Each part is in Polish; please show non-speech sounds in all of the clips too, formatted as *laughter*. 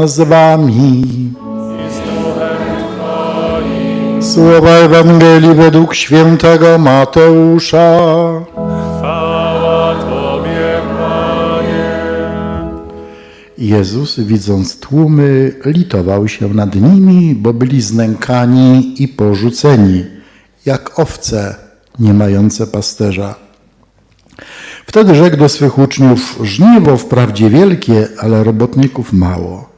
Pan z wami. Słowa Ewangelii według świętego Mateusza. Chwała Tobie, Panie. Jezus, widząc tłumy, litował się nad nimi, bo byli znękani i porzuceni, jak owce nie mające pasterza. Wtedy rzekł do swych uczniów: Żniwo wprawdzie wielkie, ale robotników mało.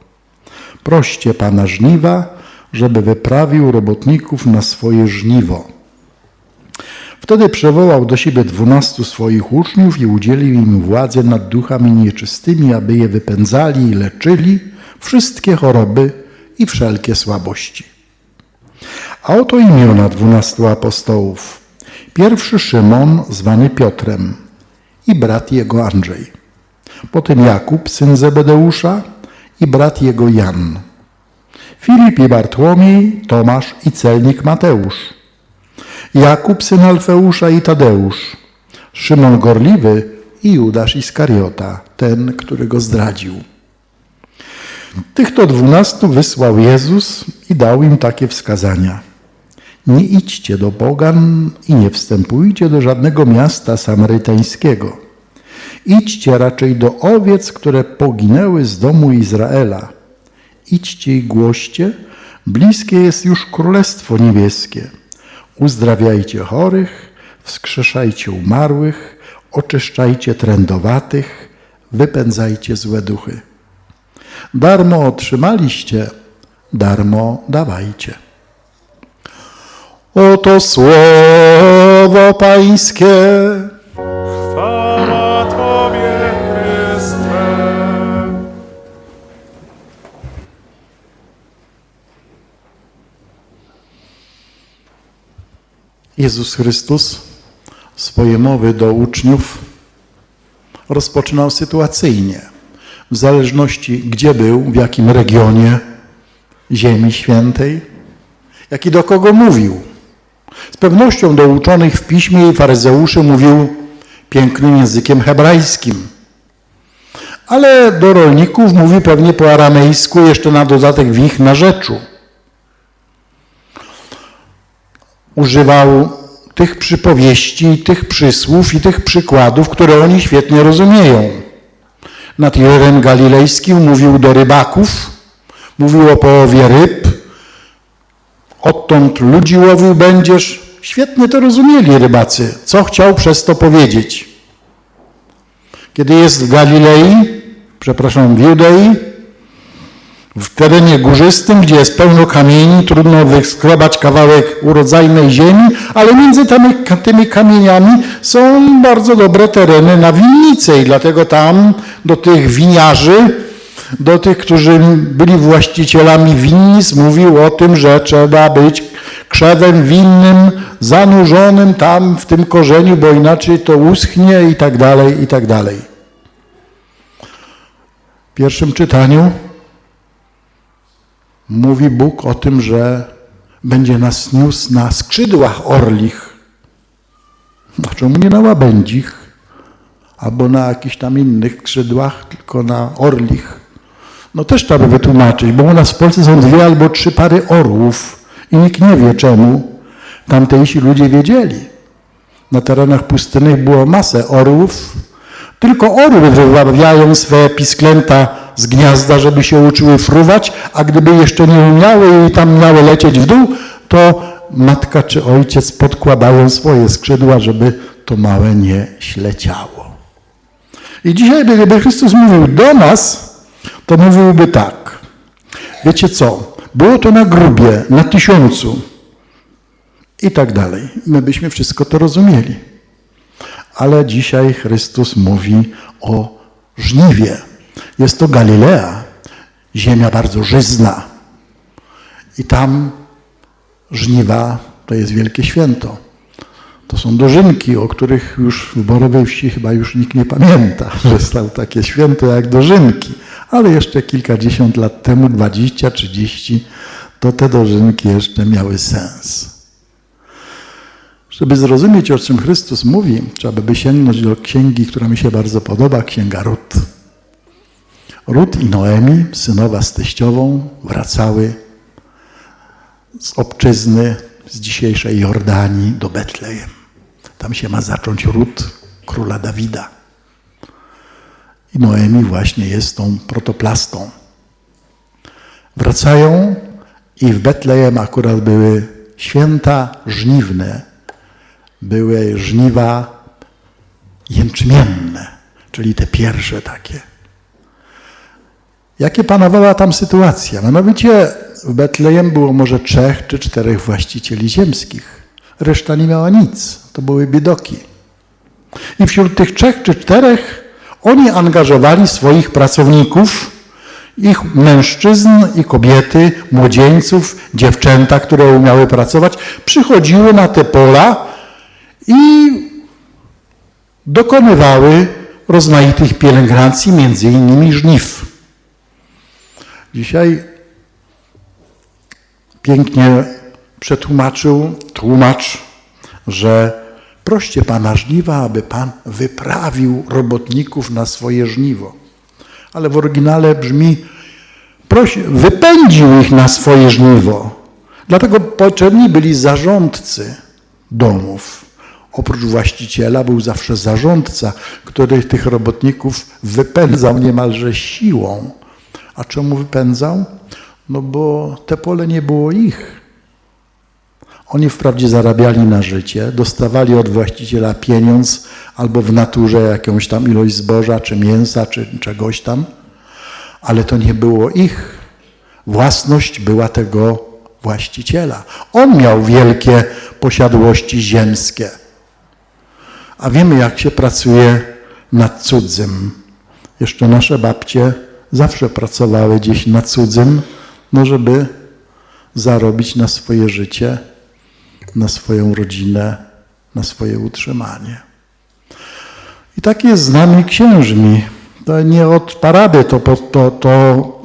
Proście pana żniwa, żeby wyprawił robotników na swoje żniwo. Wtedy przywołał do siebie dwunastu swoich uczniów i udzielił im władzę nad duchami nieczystymi, aby je wypędzali i leczyli wszystkie choroby i wszelkie słabości. A oto imiona dwunastu apostołów. Pierwszy Szymon, zwany Piotrem, i brat jego Andrzej. Potem Jakub, syn Zebedeusza, i brat jego Jan. Filip i Bartłomiej, Tomasz i celnik Mateusz. Jakub, syn Alfeusza i Tadeusz, Szymon Gorliwy i Judasz Iskariota, ten, który go zdradził. Tych to dwunastu wysłał Jezus i dał im takie wskazania. Nie idźcie do pogan i nie wstępujcie do żadnego miasta samarytańskiego. Idźcie raczej do owiec, które poginęły z domu Izraela. Idźcie i głoście, bliskie jest już Królestwo Niebieskie. Uzdrawiajcie chorych, wskrzeszajcie umarłych, oczyszczajcie trędowatych, wypędzajcie złe duchy. Darmo otrzymaliście, darmo dawajcie. Oto słowo Pańskie. Jezus Chrystus swoje mowy do uczniów rozpoczynał sytuacyjnie, w zależności gdzie był, w jakim regionie Ziemi Świętej, jak i do kogo mówił. Z pewnością do uczonych w piśmie i faryzeuszy mówił pięknym językiem hebrajskim. Ale do rolników mówi pewnie po aramejsku, jeszcze na dodatek w ich narzeczu. Używał tych przypowieści, tych przysłów i tych przykładów, które oni świetnie rozumieją. Nad Jeziorem Galilejskim mówił do rybaków, mówił o połowie ryb, odtąd ludzi łowił będziesz. Świetnie to rozumieli rybacy, co chciał przez to powiedzieć. Kiedy jest w Galilei, przepraszam, w Judei, w terenie górzystym, gdzie jest pełno kamieni, trudno wyskrobać kawałek urodzajnej ziemi, ale między tymi, tymi kamieniami są bardzo dobre tereny na winnice i dlatego tam do tych winiarzy, do tych, którzy byli właścicielami winnic, mówił o tym, że trzeba być krzewem winnym, zanurzonym tam w tym korzeniu, bo inaczej to uschnie i tak dalej, i tak dalej. W pierwszym czytaniu mówi Bóg o tym, że będzie nas niósł na skrzydłach orlich. No czemu nie na łabędzich? Albo na jakichś tam innych skrzydłach, tylko na orlich. No też trzeba by wytłumaczyć, bo u nas w Polsce są dwie albo trzy pary orłów i nikt nie wie czemu. Tamtejsi ludzie wiedzieli. Na terenach pustynych było masę orłów. Tylko orły wyławiają swe pisklęta z gniazda, żeby się uczyły fruwać, a gdyby jeszcze nie umiały i tam miały lecieć w dół, to matka czy ojciec podkładają swoje skrzydła, żeby to małe nie śleciało. I dzisiaj, gdyby Chrystus mówił do nas, to mówiłby tak. Wiecie co? Było to na grubie, na tysiącu i tak dalej. My byśmy wszystko to rozumieli. Ale dzisiaj Chrystus mówi o żniwie. Jest to Galilea, ziemia bardzo żyzna. I tam żniwa to jest wielkie święto. To są dożynki, o których już w Borowej Wsi chyba już nikt nie pamięta, *laughs* że stał takie święto jak dożynki. Ale jeszcze kilkadziesiąt lat temu, 20, 30, to te dożynki jeszcze miały sens. Żeby zrozumieć, o czym Chrystus mówi, trzeba by sięgnąć do księgi, która mi się bardzo podoba, Księga Rut. Rut i Noemi, synowa z teściową, wracały z obczyzny, z dzisiejszej Jordanii do Betlejem. Tam się ma zacząć ród króla Dawida. I Noemi właśnie jest tą protoplastą. Wracają i w Betlejem akurat były święta żniwne. Były żniwa jęczmienne, czyli te pierwsze takie. Jakie panowała tam sytuacja? Mianowicie w Betlejem było może trzech czy czterech właścicieli ziemskich. Reszta nie miała nic. To były biedoki. I wśród tych trzech czy czterech oni angażowali swoich pracowników, ich mężczyzn i kobiety, młodzieńców, dziewczęta, które umiały pracować, przychodziły na te pola i dokonywały rozmaitych pielęgnacji, między innymi żniw. Dzisiaj pięknie przetłumaczył tłumacz, że proście Pana żniwa, aby Pan wyprawił robotników na swoje żniwo. Ale w oryginale brzmi, prosi, wypędził ich na swoje żniwo. Dlatego potrzebni byli zarządcy domów. Oprócz właściciela był zawsze zarządca, który tych robotników wypędzał niemalże siłą. A czemu wypędzał? No bo te pole nie było ich. Oni wprawdzie zarabiali na życie, dostawali od właściciela pieniądz albo w naturze jakąś tam ilość zboża, czy mięsa, czy czegoś tam, ale to nie było ich. Własność była tego właściciela. On miał wielkie posiadłości ziemskie. A wiemy, jak się pracuje nad cudzym. Jeszcze nasze babcie zawsze pracowały gdzieś na cudzym, no żeby zarobić na swoje życie, na swoją rodzinę, na swoje utrzymanie. I tak jest z nami księżmi. To nie od parady to, to, to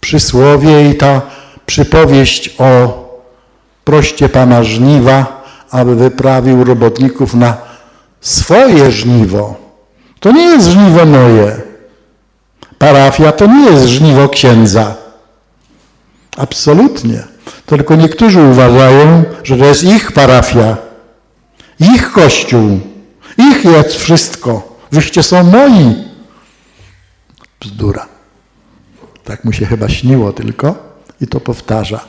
przysłowie i ta przypowieść o proście Pana żniwa, aby wyprawił robotników na swoje żniwo. To nie jest żniwo moje. Parafia to nie jest żniwo księdza. Absolutnie. Tylko niektórzy uważają, że to jest ich parafia, ich kościół, ich jest wszystko. Wyście są moi. Bzdura. Tak mu się chyba śniło tylko i to powtarza.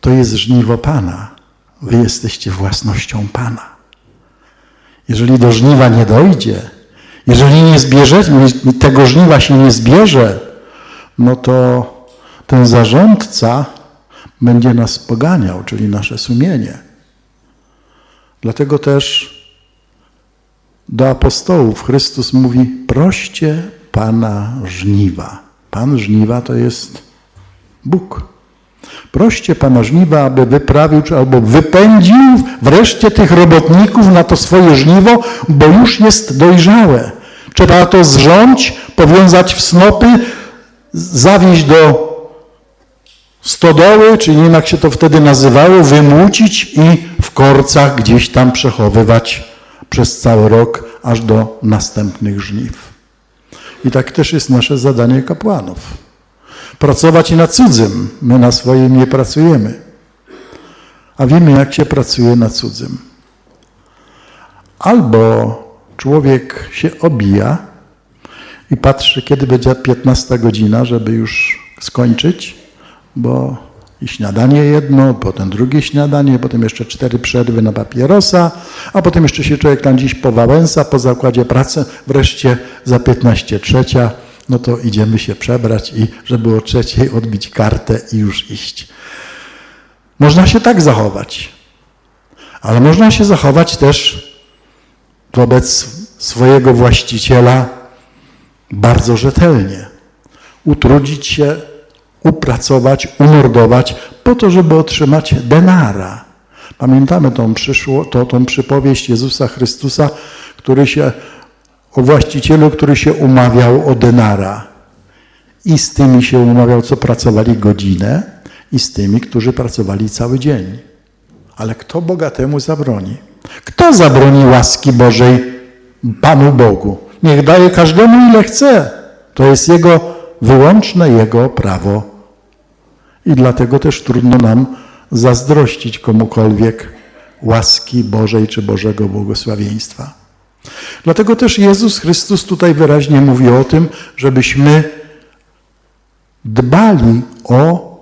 To jest żniwo Pana. Wy jesteście własnością Pana. Jeżeli do żniwa nie dojdzie, jeżeli nie zbierze, tego żniwa się nie zbierze, no to ten zarządca będzie nas poganiał, czyli nasze sumienie. Dlatego też do apostołów Chrystus mówi: proście Pana żniwa. Pan żniwa to jest Bóg. Proście Pana żniwa, aby wyprawił albo wypędził wreszcie tych robotników na to swoje żniwo, bo już jest dojrzałe. Trzeba to zrząć, powiązać w snopy, zawieźć do stodoły, czy nie wiem jak się to wtedy nazywało, wymłucić i w korcach gdzieś tam przechowywać przez cały rok, aż do następnych żniw. I tak też jest nasze zadanie kapłanów. Pracować na cudzym. My na swoim nie pracujemy. A wiemy, jak się pracuje na cudzym. Albo człowiek się obija i patrzy, kiedy będzie 15 godzina, żeby już skończyć, bo i śniadanie jedno, potem drugie śniadanie, potem jeszcze cztery przerwy na papierosa, a potem jeszcze się człowiek tam dziś powałęsa po zakładzie pracy, wreszcie za 15 trzecia, no to idziemy się przebrać i żeby o trzeciej odbić kartę i już iść. Można się tak zachować, ale można się zachować też wobec swojego właściciela bardzo rzetelnie. Utrudzić się upracować, umordować po to, żeby otrzymać denara. Pamiętamy tą, przyszło, to, tą przypowieść Jezusa Chrystusa, który się, o właścicielu, który się umawiał o denara. I z tymi się umawiał, co pracowali godzinę, i z tymi, którzy pracowali cały dzień. Ale kto Boga temu zabroni? Kto zabroni łaski Bożej Panu Bogu? Niech daje każdemu ile chce. To jest jego wyłączne jego prawo. I dlatego też trudno nam zazdrościć komukolwiek łaski Bożej czy Bożego błogosławieństwa. Dlatego też Jezus Chrystus tutaj wyraźnie mówi o tym, żebyśmy dbali o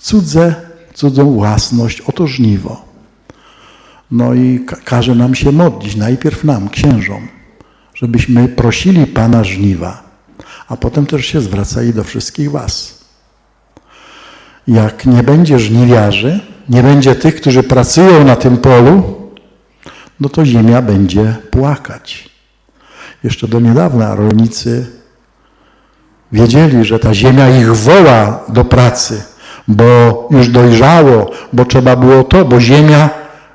cudze, cudzą własność, o to żniwo. No i ka- każe nam się modlić, najpierw nam, księżom, żebyśmy prosili Pana żniwa, a potem też się zwracali do wszystkich Was. Jak nie będzie żniwiarzy, nie będzie tych, którzy pracują na tym polu, no to ziemia będzie płakać. Jeszcze do niedawna rolnicy wiedzieli, że ta ziemia ich woła do pracy, bo już dojrzało, bo trzeba było to, bo ziemia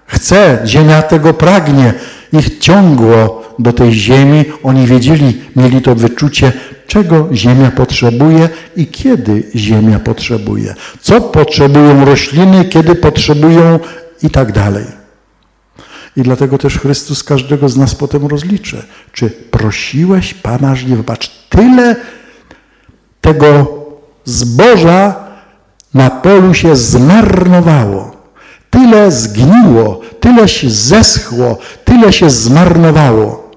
chce, ziemia tego pragnie. Ich ciągło do tej ziemi, oni wiedzieli, mieli to wyczucie, czego ziemia potrzebuje i kiedy ziemia potrzebuje. Co potrzebują rośliny, kiedy potrzebują i tak dalej. I dlatego też Chrystus każdego z nas potem rozliczy. Czy prosiłeś Pana, nie wybacz tyle tego zboża na polu się zmarnowało. Tyle zgniło, tyle się zeschło, tyle się zmarnowało.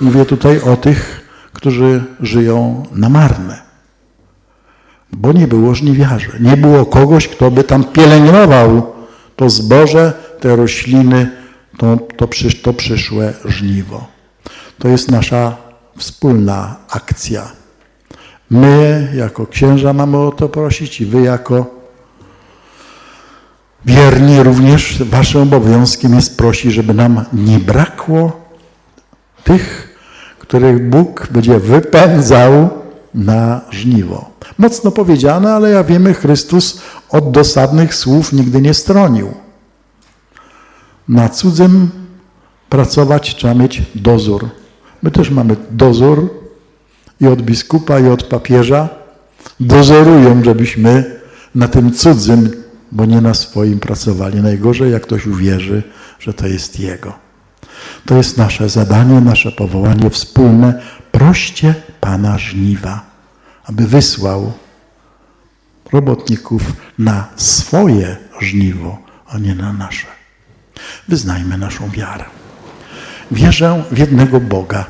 Mówię tutaj o tych, którzy żyją na marne. Bo nie było żniwiarzy. Nie było kogoś, kto by tam pielęgnował to zboże, te rośliny, to, to, to przyszłe żniwo. To jest nasza wspólna akcja. My jako księża mamy o to prosić i wy jako wierni również waszym obowiązkiem jest prosić, żeby nam nie brakło tych, których Bóg będzie wypędzał na żniwo. Mocno powiedziane, ale jak wiemy, Chrystus od dosadnych słów nigdy nie stronił. Na cudzym pracować trzeba mieć dozór. My też mamy dozór i od biskupa, i od papieża. Dozorują, żebyśmy na tym cudzym, bo nie na swoim pracowali. Najgorzej, jak ktoś uwierzy, że to jest jego. To jest nasze zadanie, nasze powołanie wspólne. Proście Pana żniwa, aby wysłał robotników na swoje żniwo, a nie na nasze. Wyznajmy naszą wiarę. Wierzę w jednego Boga,